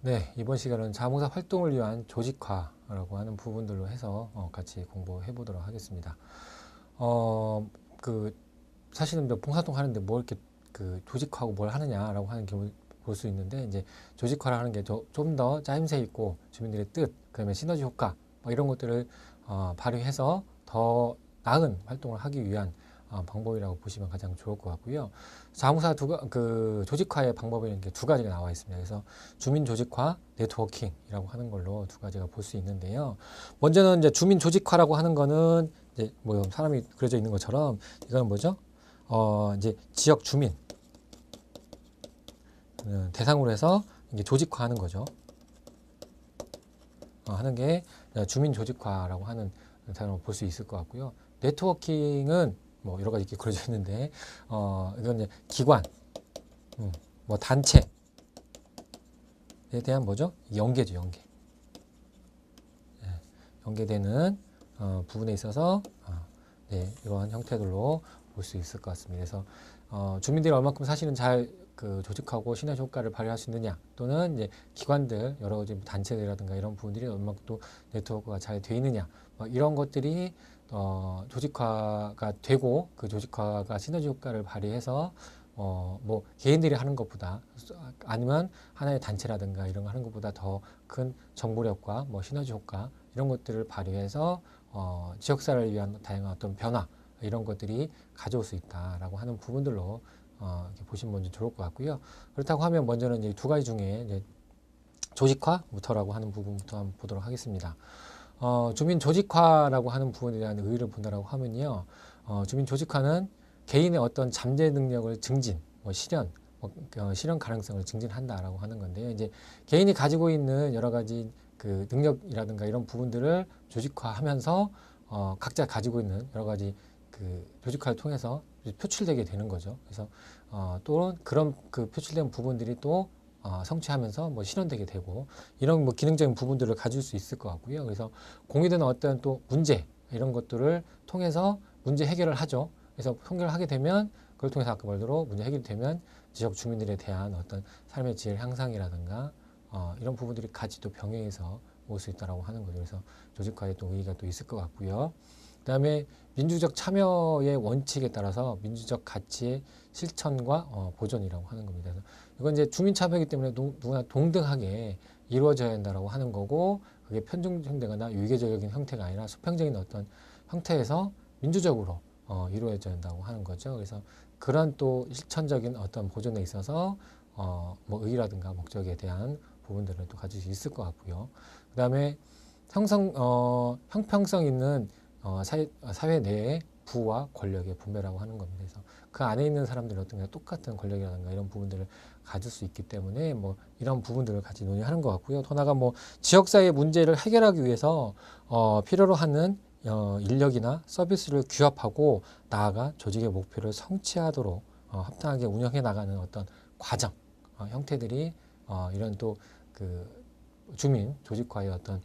네, 이번 시간은 자동차 활동을 위한 조직화라고 하는 부분들로 해서 어, 같이 공부해 보도록 하겠습니다. 어, 그 사실은 뭐 봉사활동 하는데 뭐 이렇게 그 조직화하고 뭘 하느냐라고 하는 경우 볼수 있는데 이제 조직화라는 게 좀 더 짜임새 있고 주민들의 뜻, 그다음에 시너지 효과 뭐 이런 것들을 어, 발휘해서 더 나은 활동을 하기 위한 어, 방법이라고 보시면 가장 좋을 것 같고요. 자무사 두, 가- 그 조직화의 방법이 이렇게 두 가지가 나와 있습니다. 그래서 주민 조직화, 네트워킹이라고 하는 걸로 두 가지가 볼 수 있는데요. 먼저는 이제 주민 조직화라고 하는 거는 이제 뭐 사람이 그려져 있는 것처럼 이건 뭐죠? 어, 이제 지역 주민 어, 대상으로 해서 이게 조직화하는 거죠. 어, 하는 게 주민 조직화라고 하는 단어로 볼 수 있을 것 같고요. 네트워킹은 뭐 여러 가지 이렇게 그려져 있는데 어, 이건 이제 기관, 음, 뭐 단체에 대한 뭐죠? 연계죠, 연계. 예, 연계되는 어, 부분에 있어서 어, 네, 이러한 형태들로 볼 수 있을 것 같습니다. 그래서 어, 주민들이 얼마큼 사실은 잘 그 조직하고 시너지 효과를 발휘할 수 있느냐 또는 이제 기관들 여러 가지 단체들이라든가 이런 부분들이 얼마큼 또 네트워크가 잘 돼 있느냐 뭐 이런 것들이 어, 조직화가 되고 그 조직화가 시너지 효과를 발휘해서 어, 뭐 개인들이 하는 것보다 아니면 하나의 단체라든가 이런 거 하는 것보다 더 큰 정보력과 뭐 시너지 효과 이런 것들을 발휘해서 어, 지역사를 위한 다양한 어떤 변화 이런 것들이 가져올 수 있다라고 하는 부분들로 어, 이렇게 보시면 먼저 좋을 것 같고요. 그렇다고 하면 먼저는 이제 두 가지 중에 이제 조직화부터라고 하는 부분부터 한번 보도록 하겠습니다. 어, 주민 조직화라고 하는 부분에 대한 의의를 본다라고 하면요. 어, 주민 조직화는 개인의 어떤 잠재 능력을 증진, 뭐 실현, 뭐, 어, 실현 가능성을 증진한다라고 하는 건데요. 이제 개인이 가지고 있는 여러 가지 그 능력이라든가 이런 부분들을 조직화하면서 어, 각자 가지고 있는 여러 가지 그 조직화를 통해서 표출되게 되는 거죠. 그래서 어, 또는 그런 그 표출된 부분들이 또 어, 성취하면서 뭐 실현되게 되고 이런 뭐 기능적인 부분들을 가질 수 있을 것 같고요. 그래서 공유되는 어떤 또 문제 이런 것들을 통해서 문제 해결을 하죠. 그래서 해결을 하게 되면 그걸 통해서 아까 말대로 문제 해결이 되면 지역 주민들에 대한 어떤 삶의 질 향상이라든가 어, 이런 부분들이 같이 또 병행해서 올 수 있다라고 하는 거죠. 그래서 조직화에 또 의의가 또 있을 것 같고요. 그다음에 민주적 참여의 원칙에 따라서 민주적 가치의 실천과 어, 보존이라고 하는 겁니다. 그래서 이건 이제 주민 참여이기 때문에 누, 누구나 동등하게 이루어져야 한다라고 하는 거고 그게 편중되거나 유계적인 형태가 아니라 수평적인 어떤 형태에서 민주적으로 어, 이루어져야 한다고 하는 거죠. 그래서 그런 또 실천적인 어떤 보존에 있어서 어, 뭐 의의라든가 목적에 대한 부분들을 또 가질 수 있을 것 같고요. 그 다음에 형성 어, 형평성 있는 어, 사회, 어, 사회 내의 부와 권력의 분배라고 하는 겁니다. 그래서 그 안에 있는 사람들이 어떤 게 똑같은 권력이라든가 이런 부분들을 가질 수 있기 때문에 뭐 이런 부분들을 같이 논의하는 것 같고요. 더 나아가 뭐 지역사회 문제를 해결하기 위해서 어, 필요로 하는 어, 인력이나 서비스를 규합하고 나아가 조직의 목표를 성취하도록 어, 합당하게 운영해 나가는 어떤 과정, 어, 형태들이 어, 이런 또 그 주민 조직화의 어떤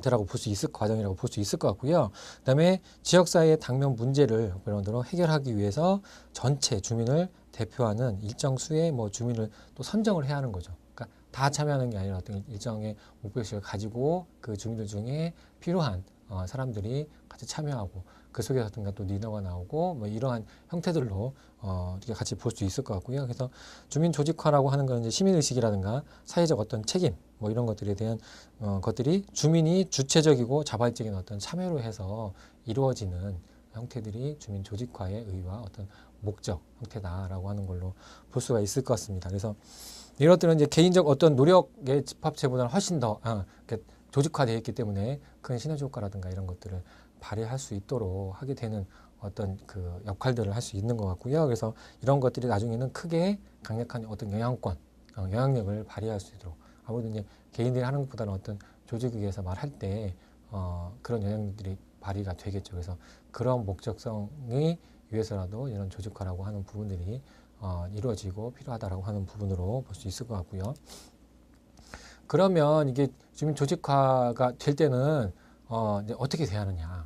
라고 볼 수 있을 과정이라고 볼 수 있을 것 같고요. 그다음에 지역 사회의 당면 문제를 그런대로 해결하기 위해서 전체 주민을 대표하는 일정 수의 뭐 주민을 또 선정을 해야 하는 거죠. 그러니까 다 참여하는 게 아니라 어떤 일정의 목표의식을 가지고 그 주민들 중에 필요한 어, 사람들이 같이 참여하고 그 속에서 어떤가 또 리더가 나오고 뭐 이러한 형태들로 어, 이렇게 같이 볼 수 있을 것 같고요. 그래서 주민 조직화라고 하는 건 이제 시민 의식이라든가 사회적 어떤 책임 뭐 이런 것들에 대한 어, 것들이 주민이 주체적이고 자발적인 어떤 참여로 해서 이루어지는 형태들이 주민 조직화의 의의와 어떤 목적 형태다라고 하는 걸로 볼 수가 있을 것 같습니다. 그래서 이런 것들은 이제 개인적 어떤 노력의 집합체보다는 훨씬 더 아, 조직화되어 있기 때문에 큰 시너지 효과라든가 이런 것들을 발휘할 수 있도록 하게 되는 어떤 그 역할들을 할 수 있는 것 같고요. 그래서 이런 것들이 나중에는 크게 강력한 어떤 영향권, 어, 영향력을 발휘할 수 있도록 아무래도 이제 개인들이 하는 것보다는 어떤 조직에 의해서 말할 때 어, 그런 영향들이 발휘가 되겠죠. 그래서 그런 목적성이 위해서라도 이런 조직화라고 하는 부분들이 어, 이루어지고 필요하다라고 하는 부분으로 볼 수 있을 것 같고요. 그러면 이게 주민 조직화가 될 때는 어, 이제 어떻게 돼야 하느냐?